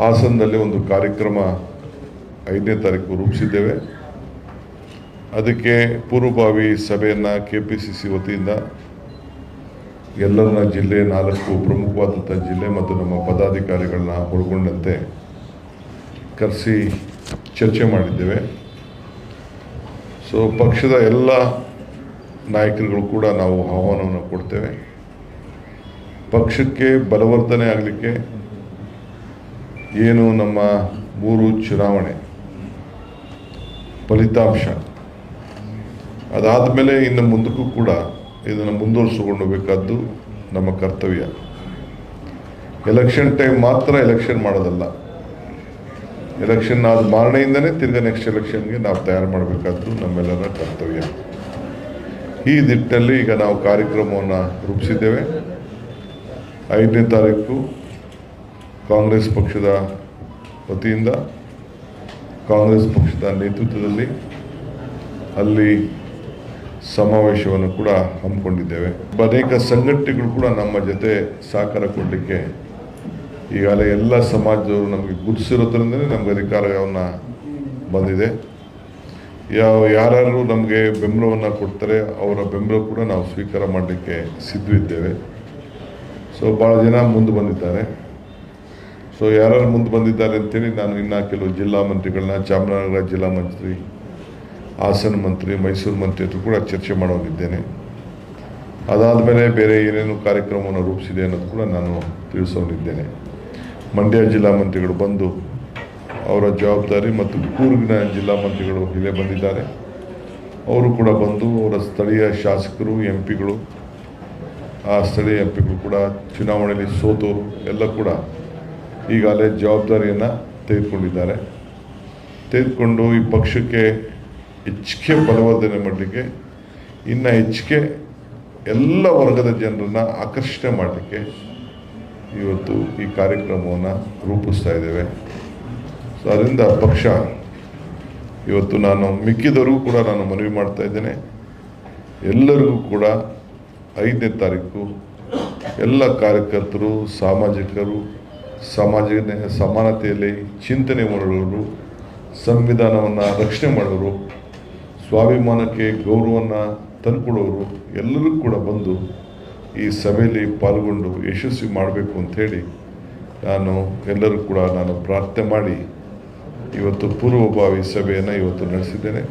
ಹಾಸನದಲ್ಲಿ ಒಂದು ಕಾರ್ಯಕ್ರಮ ಐದನೇ ತಾರೀಕು ರೂಪಿಸಿದ್ದೇವೆ. ಅದಕ್ಕೆ ಪೂರ್ವಭಾವಿ ಸಭೆಯನ್ನು ಕೆ ಪಿ ಸಿ ಸಿ ವತಿಯಿಂದ ಎಲ್ಲರನ್ನ ಜಿಲ್ಲೆ ನಾಲ್ಕು ಪ್ರಮುಖವಾದಂಥ ಜಿಲ್ಲೆ ಮತ್ತು ನಮ್ಮ ಪದಾಧಿಕಾರಿಗಳನ್ನ ಒಳಗೊಂಡಂತೆ ಕರೆಸಿ ಚರ್ಚೆ ಮಾಡಿದ್ದೇವೆ. ಸೊ ಪಕ್ಷದ ಎಲ್ಲ ನಾಯಕರುಗಳು ಕೂಡ ನಾವು ಆಹ್ವಾನವನ್ನು ಕೊಡ್ತೇವೆ. ಪಕ್ಷಕ್ಕೆ ಬಲವರ್ಧನೆ ಆಗಲಿಕ್ಕೆ ಏನು ನಮ್ಮ ಮೂರು ಚುನಾವಣೆ? ಫಲಿತಾಂಶ. ಅದಾದ ಮೇಲೆ ಇನ್ನು ಮುಂದಕ್ಕೂ ಕೂಡ ಇದನ್ನು ಮುಂದುವರಿಸಿಕೊಂಡು ಬೇಕಾದ್ದು ನಮ್ಮ ಕರ್ತವ್ಯ. ಎಲೆಕ್ಷನ್ ಟೈಮ್ ಮಾತ್ರ ಎಲೆಕ್ಷನ್ ಮಾಡೋದಲ್ಲ. ಎಲೆಕ್ಷನ್ ಆದ ಮಾರಣೆಯಿಂದನೇ ತಿರ್ಗಿ ನೆಕ್ಸ್ಟ್ ಎಲೆಕ್ಷನ್ಗೆ ನಾವು ತಯಾರು ಮಾಡಬೇಕಾದ್ದು ನಮ್ಮೆಲ್ಲರ ಕರ್ತವ್ಯ. ಈ ನಿಟ್ಟಿನಲ್ಲಿ ಈಗ ನಾವು ಕಾರ್ಯಕ್ರಮವನ್ನು ರೂಪಿಸಿದ್ದೇವೆ. ಐದನೇ ತಾರೀಕು ಕಾಂಗ್ರೆಸ್ ಪಕ್ಷದ ವತಿಯಿಂದ, ಕಾಂಗ್ರೆಸ್ ಪಕ್ಷದ ನೇತೃತ್ವದಲ್ಲಿ ಅಲ್ಲಿ ಸಮಾವೇಶವನ್ನು ಕೂಡ ಹಮ್ಮಿಕೊಂಡಿದ್ದೇವೆ. ಅನೇಕ ಸಂಘಟನೆಗಳು ಕೂಡ ನಮ್ಮ ಜೊತೆ ಸಹಕಾರ ಕೊಡಲಿಕ್ಕೆ ಈಗಾಗಲೇ ಎಲ್ಲ ಸಮಾಜದವರು ನಮಗೆ ಗುರುತಿಸಿರೋದ್ರಿಂದಲೇ ನಮಗೆ ಅಧಿಕಾರವನ್ನು ಬಂದಿದೆ. ಯಾವ ಯಾರು ನಮಗೆ ಬೆಂಬಲವನ್ನು ಕೊಡ್ತಾರೆ, ಅವರ ಬೆಂಬಲ ಕೂಡ ನಾವು ಸ್ವೀಕಾರ ಮಾಡಲಿಕ್ಕೆ ಸಿದ್ಧವಿದ್ದೇವೆ ಸೊ ಭಾಳ ಜನ ಮುಂದೆ ಬಂದಿದ್ದಾರೆ. ಸೊ ಯಾರು ಮುಂದೆ ಬಂದಿದ್ದಾರೆ ಅಂತೇಳಿ ನಾನು ಇನ್ನು ಕೆಲವು ಜಿಲ್ಲಾ ಮಂತ್ರಿಗಳನ್ನ, ಚಾಮರಾಜನಗರ ಜಿಲ್ಲಾ ಮಂತ್ರಿ, ಹಾಸನ ಮಂತ್ರಿ, ಮೈಸೂರು ಮಂತ್ರಿ ಹತ್ರ ಕೂಡ ಚರ್ಚೆ ಮಾಡೋಗಿದ್ದೇನೆ ಅದಾದ ಮೇಲೆ ಬೇರೆ ಏನೇನು ಕಾರ್ಯಕ್ರಮವನ್ನು ರೂಪಿಸಿದೆ ಅನ್ನೋದು ಕೂಡ ನಾನು ತಿಳಿಸೋನಿದ್ದೇನೆ ಮಂಡ್ಯ ಜಿಲ್ಲಾ ಮಂತ್ರಿಗಳು ಬಂದು ಅವರ ಜವಾಬ್ದಾರಿ ಮತ್ತು ಕೂರ್ಗಿನ ಜಿಲ್ಲಾ ಮಂತ್ರಿಗಳು ಇಲ್ಲೇ ಬಂದಿದ್ದಾರೆ. ಅವರು ಕೂಡ ಬಂದು ಅವರ ಸ್ಥಳೀಯ ಶಾಸಕರು, ಎಂ ಪಿಗಳು, ಆ ಸ್ಥಳೀಯ ಎಂ ಪಿಗಳು ಕೂಡ ಚುನಾವಣೆಯಲ್ಲಿ ಸೋತು, ಎಲ್ಲ ಕೂಡ ಈಗಾಗಲೇ ಜವಾಬ್ದಾರಿಯನ್ನು ತೆಗೆದುಕೊಂಡಿದ್ದಾರೆ. ತೆಗೆದುಕೊಂಡು ಈ ಪಕ್ಷಕ್ಕೆ ಹೆಚ್ಚಿಗೆ ಬಲವರ್ಧನೆ ಮಾಡಲಿಕ್ಕೆ, ಇನ್ನು ಹೆಚ್ಚಿಗೆ ಎಲ್ಲ ವರ್ಗದ ಜನರನ್ನು ಆಕರ್ಷಣೆ ಮಾಡಲಿಕ್ಕೆ ಇವತ್ತು ಈ ಕಾರ್ಯಕ್ರಮವನ್ನು ರೂಪಿಸ್ತಾ ಇದ್ದೇವೆ. ಸೊ ಅದರಿಂದ ಪಕ್ಷ ಇವತ್ತು ನಾನು ಮಿಕ್ಕಿದವರಿಗೂ ಕೂಡ ನಾನು ಮನವಿ ಮಾಡ್ತಾ ಇದ್ದೇನೆ. ಎಲ್ಲರಿಗೂ ಕೂಡ ಐದನೇ ತಾರೀಕು ಎಲ್ಲ ಕಾರ್ಯಕರ್ತರು, ಸಾಮಾಜಿಕರು ಸಮಾಜ ಸಮಾನತೆಯಲ್ಲಿ ಚಿಂತನೆ ಮಾಡೋರು ಸಂವಿಧಾನವನ್ನು ರಕ್ಷಣೆ ಮಾಡೋರು ಸ್ವಾಭಿಮಾನಕ್ಕೆ ಗೌರವವನ್ನು ತಂದುಕೊಡೋರು ಎಲ್ಲರೂ ಕೂಡ ಬಂದು ಈ ಸಭೆಯಲ್ಲಿ ಪಾಲ್ಗೊಂಡು ಯಶಸ್ವಿ ಮಾಡಬೇಕು ಅಂಥೇಳಿ ನಾನು ಎಲ್ಲರೂ ಕೂಡ ನಾನು ಪ್ರಾರ್ಥನೆ ಮಾಡಿ ಇವತ್ತು ಪೂರ್ವಭಾವಿ ಸಭೆಯನ್ನು ಇವತ್ತು ನಡೆಸಿದ್ದೇನೆ.